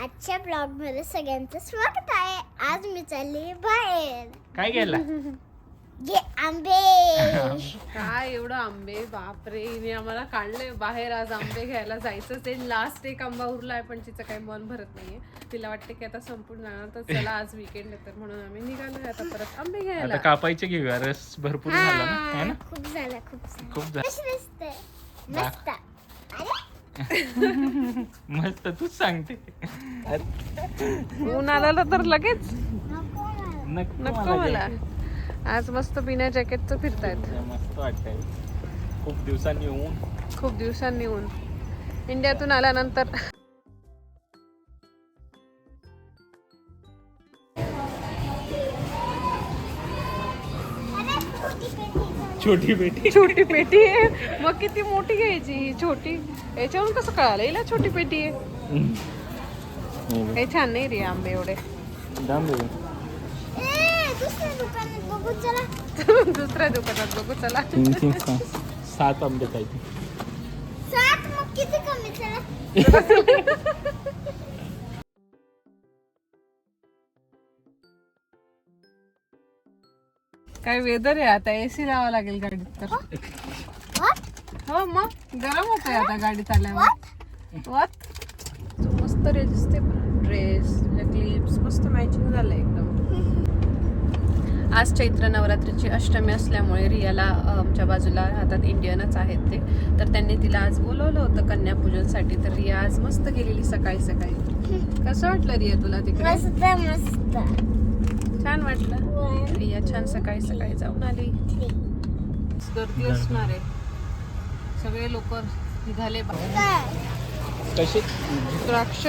आजच्या ब्लॉगमध्ये सगळ्यांचं स्वागत आहे. आज मी चालली बाहेर. काय गेला घे आंबे. काय एवढं आंबे? बापरे हिने आम्हाला काढले बाहेर. आज आंबे घ्यायला जायचं ते लास्ट एक आंबा उरलाय पण तिचं काही मन भरत नाहीये. तिला वाटते की आता संपून जाणार तर चला आज विकेंड आहे तर म्हणून आम्ही निघालोय आता परत आंबे आता घ्यायला कापायचे घेऊया. रस भरपूर झाला ना? है ना? खूप झालं खूप झालं. खूप झालं. मस्त अरे. मस्त तूच सांगते. ऊन आलं तर लगेच? नको मला. नको नको मला. jacket. आज मस्त बिना जॅकेटचं फिरतायत. मस्त वाटतंय. खूप दिवसांनी येऊन खूप दिवसांनी ऊन. इंडियातून आल्यानंतर. छोटी पेटी छोटी पेटी आहे. मग किती मोठी घ्यायची ही छोटी? याच्यावरून कसं कळालं? हिला छोटी पेटी आहे. काही छान नाही रे आंबे एवढे. दुसऱ्या दुकानात बघू चला. दुसऱ्या दुकानात बघू चला तीन तीन सहा- सात आंबे पाहिजे सात मग किती कमी चला. काय वेदर आहे आता? एसी लावा लागेल गाडीत तर. What? हो मग? गरम होत आहे आता गाडीत आल्यावर. What? तो मस्त रे दिसते ड्रेस क्लिप्स मस्त मॅचिंग झालं एकदम. आज चैत्र नवरात्रीची अष्टमी असल्यामुळे रियाला आमच्या बाजूला राहतात इंडियनच आहेत ते. तर त्यांनी तिला आज बोलवलं होतं कन्यापूजनसाठी. तर रिया आज मस्त गेलेली सकाळी सकाळी. कसं वाटलं रिया तुला तिकडे? छान वाटलं. रिया छान सकाळी सकाळी जाऊन आली. गर्दी असणार आहे. सगळे लोक निघाले बाहेर. कशी? द्राक्ष.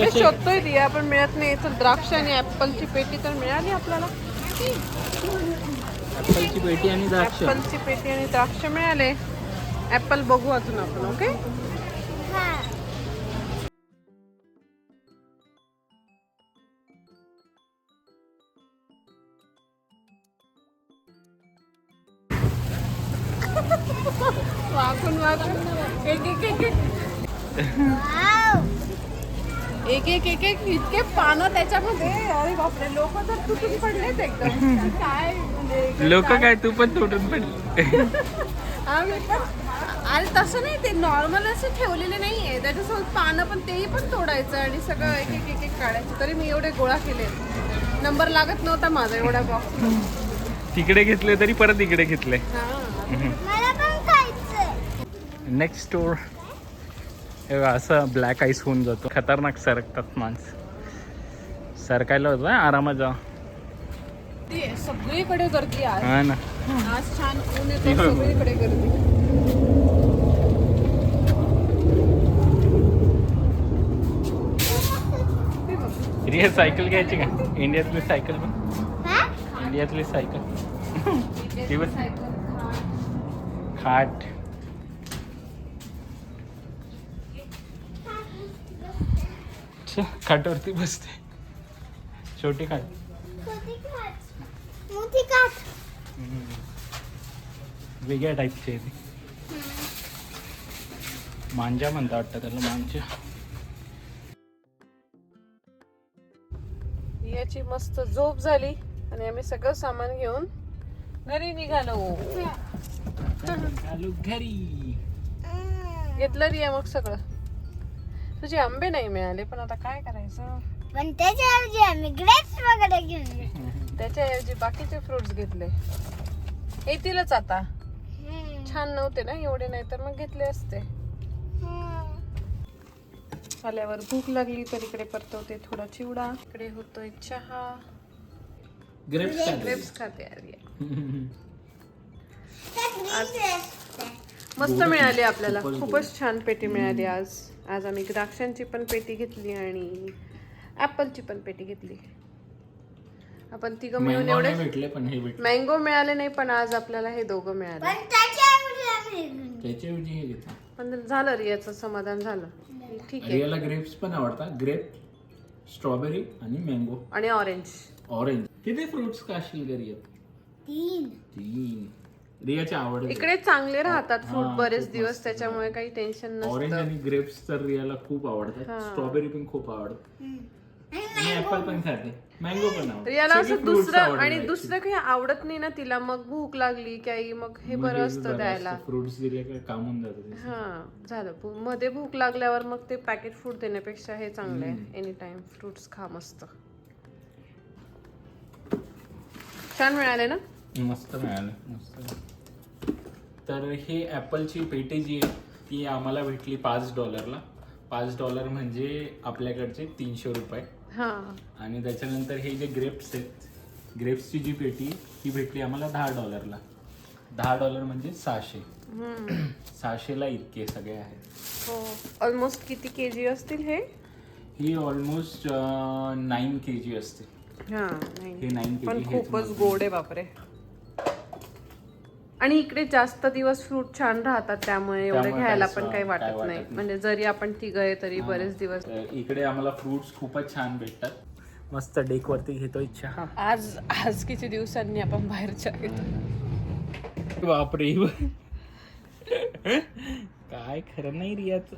कशी? शोधतोय रिया पण मिळत नाही. तर द्राक्ष आणि ऍपलची पेटी तर मिळाली आपल्याला. ऍपलची पेटी आणि द्राक्ष. ऍपलची पेटी आणि द्राक्ष मिळाले. ऍपल बघू अजून आपण ओके? एक एक एक एक इतके पानं त्याच्यामध्ये. अरे बापरे लोक तर तुटून पडलेत एकदम. काय म्हणजे लोक काय? तू पण तुटून पडले. आम्ही पण अरे तसं नाही ते नॉर्मल असे ठेवलेले नाहीये. त्याच्यासोबत पानं पण तेही पण तोडायचं आणि सगळं एक एक एक एक काढायचं. तरी मी एवढे गोळा केले. नंबर लागत नव्हता माझा एवढ्या बॉक्स तिकडे घेतले तरी परत इकडे घेतले. मला पण खायचंय. नेक्स्ट स्टोर हे असं ब्लॅक आईस होऊन जातो. खतरनाक सरकतात माणसं. सरकायला होतं आरामात जा. सगळीकडे गर्दी आज हा ना. आज छान ऊन येतो सगळीकडे गर्दी. सायकल घ्यायची का? इंडियातली सायकल पण? हा? इंडियातली सायकल ती बघ. सायकल, खाट. छ, खाटावरती बसते. छोटी खाट. वेगळ्या टाईपची आहे ती. मांजा म्हणता वाटतं त्याला मांजा. याची मस्त झोप झाली आणि आम्ही सगळं सामान घेऊन घरी निघालो. आलो घरी. घेतलं रिया मग सगळं. तुझे आंबे नाही मिळाले पण आता काय करायचं पण त्याच्याऐवजी आम्ही ग्रेप्स वगैरे घेऊन. त्याच्याऐवजी बाकीचे फ्रुट्स घेतले येतीलच आता हम्म. छान नव्हते ना एवढे नाही तर मग घेतले असते हम्म. आल्यावर भूक लागली तर इकडे परतवते थोडा चिवडा इकडे होतोय चहा ग्रेप्स ग्रेप्स खाते आर्या. मस्त मिळाली आपल्याला. खूपच छान पेटी मिळाली आज. आज आम्ही द्राक्षांची पण पेटी घेतली आणि ऍपलची पण पेटी घेतली. आपण तिघं मिळून एवढे भेटले पण हे भेटले. मँगो मिळाले नाही पण आज आपल्याला हे दोघं मिळाले. पण त्याच्याऐवजी हे घेतलं. पण झालं रियाचं समाधान झालं. ठीक आहे. रियाला ग्रेप्स पण आवडतात. ग्रेप स्ट्रॉबेरी आणि मँगो आणि ऑरेंज ऑरेंज किती फ्रुट्स खाशील घरी? तीन. तीन. रियाची आवड इकडे चांगले राहतात फ्रूट बरेच दिवस. त्याच्यामुळे काही टेन्शन ऑरेंज नसतं आणि ग्रेप्स तर रियाला खूप आवडतात. स्ट्रॉबेरी पण खूप आवडतात आणि ऍपल पण खाते. मँगो पण आवडतं. रियाला सगळे असं fruits दुसरं आणि. दुसरं काही आवडत नाही ना तिला. मग भूक लागली काही मग हे बरं असतं द्यायला. फ्रुट्स दिले का कामून. हा झालं. भू- मध्ये भूक लागल्यावर मग ते पॅकेट फूड देण्यापेक्षा हे चांगलं आहे. एनी टाइम फ्रुट्स खा मस्त. छान मिळाले ना? मस्त मिळालं मस्त. तर हे ॲपलची पेटी जी आहे ती आम्हाला भेटली पाच डॉलरला. पाच डॉलर म्हणजे आपल्याकडचे तीनशे रुपये. हा. आणि त्याच्यानंतर हे जे ग्रेप्स आहेत ग्रेप्सची जी पेटी ती भेटली आम्हाला दहा डॉलरला. दहा डॉलर म्हणजे सहाशे. हम्म. सहाशेला इतके सगळे आहेत. हो. ऑलमोस्ट किती के जी असतील हे? ही ऑलमोस्ट नाईन के जी असते हा हे नाईन के जी खूपच गोड आहे बापरे. आणि इकडे जास्त दिवस फ्रूट छान राहतात त्यामुळे एवढे त्यामुळे घ्यायला काहीच, पण काही वाटत काय वाटत नाही. नाही. म्हणजे जरी आपण तिघ आहे तरी बरेच दिवस इकडे आम्हाला फ्रुट्स खूपच छान भेटतात. मस्त डेक वरती घेतोय चहा आज आज किती दिवसांनी आपण बाहेरच्या घेतो बापरे. काय खरं नाही रियाच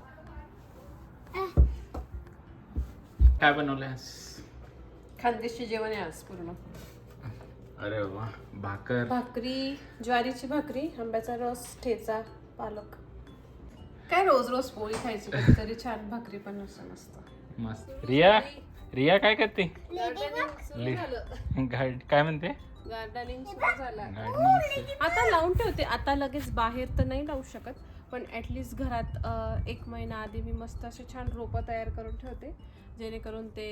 काय बनवलंय आज? खानदेशी जेवण आहे आज पूर्ण. अरे वा भाकर. भाकरी ज्वारीची भाकरी आंब्याचा रस ठेचा पालक. काय रोज रोज पोळी खायची? कधीतरी छान भाकरी पण असं मस्त. मस्त. रिया? रिया काय करते? ले- काय म्हणते? गार्डनिंग सुरू झालं गार्डनिंग आता लावून ठेवते. आता लगेच बाहेर तर नाही लावू शकत. पण ॲटलिस्ट घरात एक महिना आधी मी मस्त असे छान रोपं तयार करून ठेवते जेणेकरून ते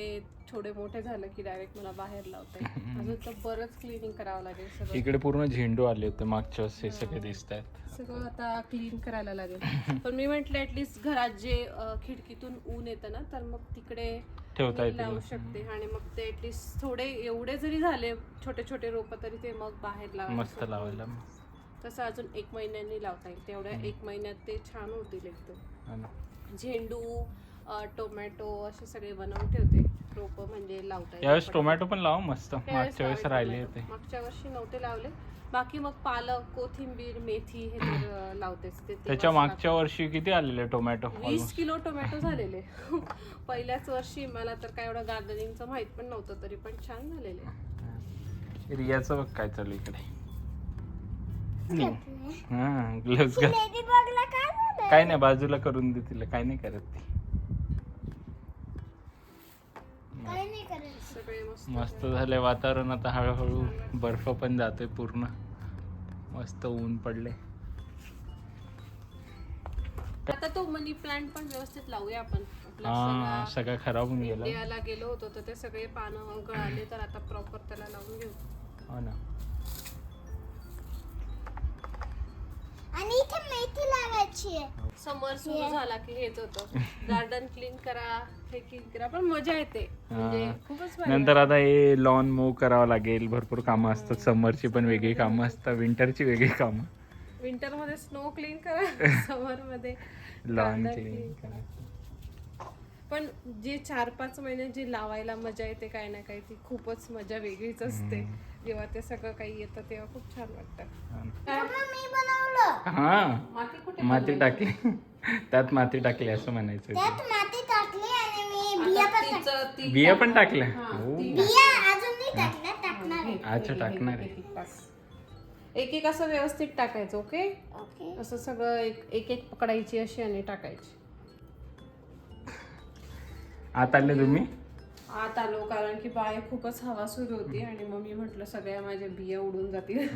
थोडे मोठे झालं की डायरेक्ट मला बाहेर लावता. अजून तर बरंच क्लिनिंग करावं लागेल सगळं. इकडे पूर्ण झेंडू आले होते मागच्या सगळे दिसत आहेत. सगळं आता क्लीन करायला लागेल. पण मी म्हटलं ऍटलिस्ट घरात जे खिडकीतून ऊन येतं ना तर मग तिकडे ठेवता. लावू शकते. आणि मग ते ऍटलिस्ट थोडे एवढे जरी झाले छोटे छोटे रोप तरी ते मग बाहेर लावायला मस्त लावायला. तसं अजून एक महिन्यांनी लावता येईल. तेवढ्या एक महिन्यात ते छान होतील एकदम. झेंडू टोमॅटो असे सगळे बनवून ठेवते. रोप म्हणजे लावता यावेळेस. टोमॅटो पण लावा मस्त. मागच्या वेळेस राहिले. होते. मागच्या वर्षी नव्हते लावले. बाकी मग पालक कोथिंबीर मेथी हे तर लावतेच. ते त्याच्या मागच्या वर्षी किती आलेले टोमॅटो? वीस किलो टोमॅटो झालेले. पहिल्याच वर्षी मला तर काय एवढं गार्डनिंगचं माहीत पण नव्हतं तरी पण छान झालेले. रियाचं बघ काय चालू इकडे. हा ग्लव्स घाल. काय नाही बाजूला करून दे तिला. काय नाही करत ती. मस्त मस्त झालंय वातावरण आता हळूहळू. बर्फ पण जातोय पूर्ण. मस्त ऊन पडले आता तो मनी प्लांट पण व्यवस्थित लावूया आपण. हा सगळा सगळं खराब होऊन गेलं. गेलो होतो तर ते सगळे पानं गळाले तर आता प्रॉपर त्याला लावून घेऊ. हो ना. आहे. समर सुरू झाला की हेच होतं. गार्डन क्लीन करा हे क्लीन करा. पण मजा येते. म्हणजे हा. खूपच भारी नंतर आता हे लॉन मूव करावं लागेल. भरपूर कामं असतात. समरची पण वेगळी कामं असतात. विंटरची वेगळी कामं. विंटरमध्ये स्नो क्लीन करा. समरमध्ये लॉन क्लीन clean पण जे चार पाच महिने जी लावायला मजा येते काही ना काही ती खूपच मजा वेगळीच असते. जेव्हा ते सगळं काही येतं तेव्हा खूप छान वाटतं. मम्मा मी बनवलं. हा. माती कुठे माती टाकली. त्यात माती टाकली असं म्हणायचं त्यात माती टाकली आणि मी बिया पण टाकल्या. तिचं ती बिया पण टाकल्या? हो. बिया अजून नाही टाकल्या टाकणार आहे. अच्छा टाकणार आहे. एक एक असं व्यवस्थित टाकायचं ओके? ओके. असं सगळं एक एक एक पकडायची अशी आणि टाकायची. आत आले तुम्ही? आत आलो कारण की बाहेर खूपच हवा सुरू होती आणि मग मी म्हटलं सगळ्या माझ्या बिया उडून जातील.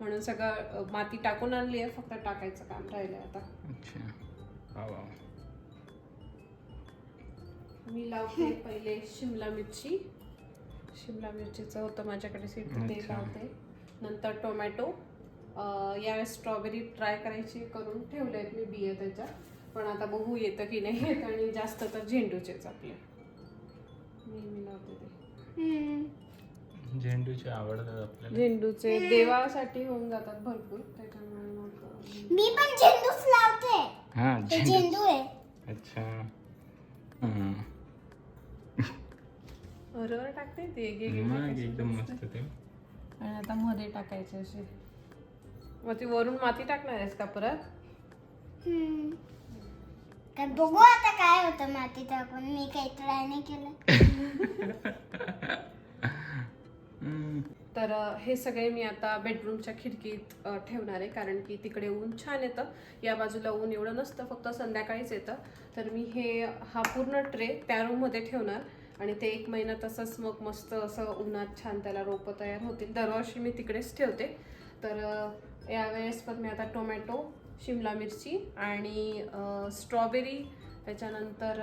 म्हणून सगळं माती टाकून आणली आहे फक्त टाकायचं काम राहिलंय आता. अच्छा. वा वा मी लावते पहिले शिमला मिरची. शिमला मिरचीचं होतं माझ्याकडे सीड ते अच्छा. लावते. नंतर टोमॅटो. अं, यावेळेस स्ट्रॉबेरी ट्राय करायची करून ठेवले आहेत मी बिये त्याच्या पण आता बघू येतं की नाही येत आणि जास्त तर झेंडूचेच आपले. मी मी लावते ते. हम्म. झेंडूची आवडतात आपल्याला. झेंडूचे देवासाठी होऊन जातात भरपूर त्याच्यामुळे मग मी पण झेंडूच लावते. हा ते झेंडू. आहे. अच्छा. हं. बरोबर टाकते ते एक एक- एक मग एक एकदम मस्त ते. आणि आता मध्ये टाकायचे असे. मग ती वरून माती टाकणार आहेस का परत? हम्म. काय बघू आता काय होतं माती टाकून. मी काही ट्राय नाही केलं. तर हे सगळे मी आता बेडरूमच्या खिडकीत ठेवणार आहे. कारण की तिकडे ऊन छान येतं. या बाजूला ऊन एवढं नसतं. फक्त संध्याकाळीच येतं. तर मी हे हा पूर्ण ट्रे त्या रूममध्ये ठेवणार. आणि ते एक महिना तसंच मग मस्त असं उन्हात छान त्याला रोपं तयार होतील. दरवर्षी मी तिकडेच ठेवते. तर यावेळेस पण मी आता टोमॅटो शिमला मिरची आणि स्ट्रॉबेरी त्याच्यानंतर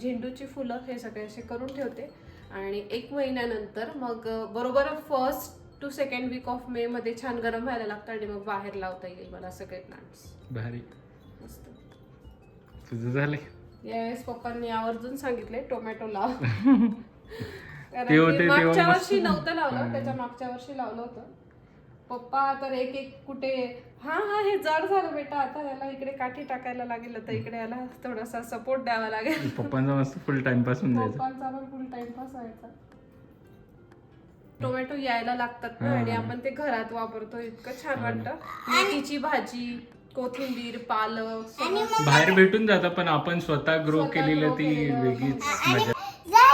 झेंडूची फुलं हे सगळे असे करून ठेवते. आणि एक महिन्यानंतर मग बरोबर first to second week of May मध्ये छान गरम व्हायला लागतं आणि मग बाहेर लावता येईल मला सगळे प्लांट्स भारी. मस्त. तुझं झालंय? यावेळेस पप्पांनी आवर्जून सांगितले टोमॅटो लाव. कारण मागच्या. वर्षी नव्हतं लावलं. त्याच्या मागच्या वर्षी लावलं होतं. पप्पा तर एक एक कुठे? हा हा हे जड झालं बेटा. आता याला इकडे काठी टाकायला लागेल तर इकडे याला थोडासा सपोर्ट द्यावा लागेल. पप्पांचा मस्त फुल टाइमपास होऊन जायचा. पप्पांचा पण फुल टाइमपास व्हायचा. टोमॅटो यायला लागतात ना आणि आपण ते घरात वापरतो. इतकं छान वाटतं. मेथीची भाजी कोथिंबीर पालक. बाहेर भेटून जातं पण आपण स्वतः ग्रो केलेलं ती. वेगळीच मजा जा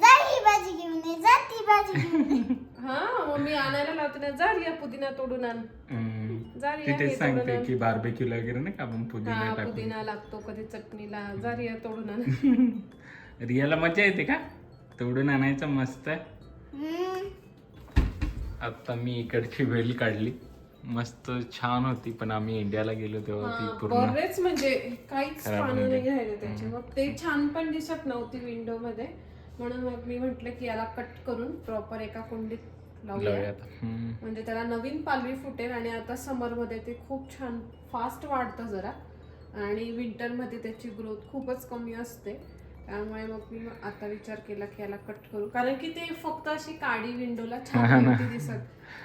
जा ही भाजी घेऊन ये जा ती भाजी घेऊन ये हा मग मी आणायला लावते ना जा रिया पुदिना तोडून आण. हम्म. जा ती रिया हे तेच तोडून सांगते आण. की बार्बेक्यूला वगैरे ना का आपण हा पुदिना पुदिना लागतो कधी चटणीला जा रिया तोडून आण. रियाला मजा येते का? तोडून आणायचं मस्त. आता मी इकडची वेल काढली. मस्त छान होती पण आम्ही इंडियाला गेलो तेव्हा ती हा, पूर्ण बरेच म्हणजे काहीच खराब पानं होऊन नाही. राहिले त्याचे. मग ते छान पण दिसत नव्हती विंडो मध्ये. म्हणून मग मी म्हंटल की याला कट करून प्रॉपर एका कुंडीत म्हणजे त्याला नवीन पालवी फुटेल आणि आता समरमध्ये ते खूप छान फास्ट वाढतं जरा. आणि विंटरमध्ये त्याची ग्रोथ खूपच कमी असते. त्यामुळे मग मी आता विचार केला की याला कट करू. कारण की ते फक्त अशी काडी विंडोला छान दिसत.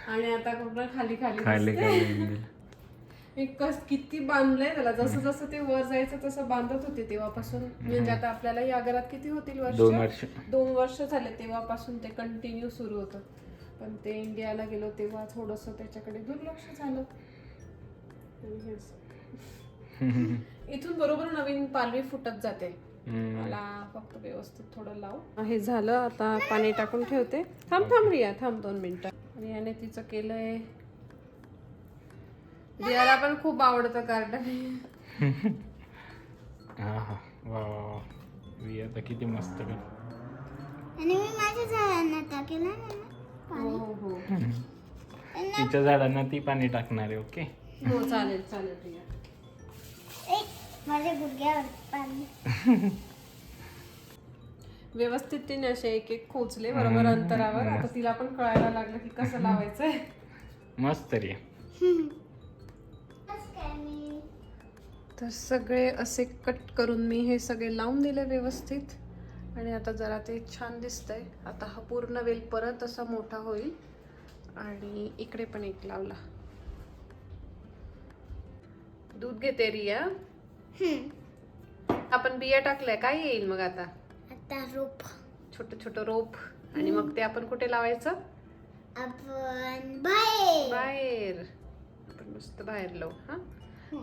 आणि आता पूर्ण खाली खाली खाली दिसते. खाली मी कस किती बांधलंय त्याला. जसं जसं ते वर जायचं तसं बांधत होते तेव्हापासून. म्हणजे आता आपल्याला या घरात किती होतील वर्ष? दोन वर्ष. दोन वर्ष झाले तेव्हापासून ते कंटिन्यू सुरू होतं. पण ते इंडियाला गेलो तेव्हा थोडस त्याच्याकडे दुर्लक्ष झालं. इथून बरोबर नवीन पालवी फुटत जाते. मला फक्त व्यवस्थित थोडं लाव. हे झालं आता पाणी टाकून ठेवते. थांब थांब रिया थांब दोन मिनिटं. आणि याने तिचं केलंय. रियाला पण खूप आवडतं गार्डन हा हा. वा वा वा. रिया तर किती मस्त आणि मी माझ्या झाडांना टाकेल ना. हो हो. तिच्या झाडांना ती पाणी टाकणार आहे ओके? हो चालेल चालेल रिया ए, माझ्या गुडघ्यावर पाणी. व्यवस्थित तिने असे एक एक खोचले बरोबर अंतरावर. आता तिला पण कळायला लागलं की कसं लावायचंय. मस्त रिया बस काय मी. तर सगळे असे कट करून मी हे सगळे लावून दिले व्यवस्थित. आणि आता जरा ते छान दिसतंय. आता हा पूर्ण वेल परत असा मोठा होईल. आणि इकडे पण एक लावला. दूध घेते रिया. हम्म. आपण बिया टाकल्या काय येईल मग आता? आता रोप. छोट छोट रोप. आणि मग ते आपण कुठे लावायचं? आपण बाहेर. आपण मस्त बाहेर लावू हा?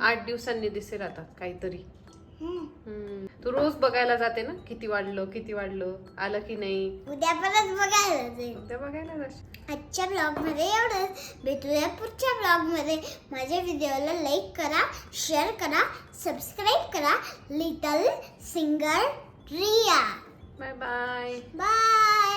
आठ दिवसांनी दिसेल आता काहीतरी. तू रोज बघायला जाते ना? किती वाढलं किती वाढलं? आलं की नाही? उद्या परत बघायला जाईल. उद्या बघायला जाशील. आजच्या ब्लॉगमध्ये एवढंच. भेटूया पुढच्या ब्लॉगमध्ये माझ्या व्हिडिओला लाईक करा शेअर करा सबस्क्राईब करा. Little singer Riya bye bye bye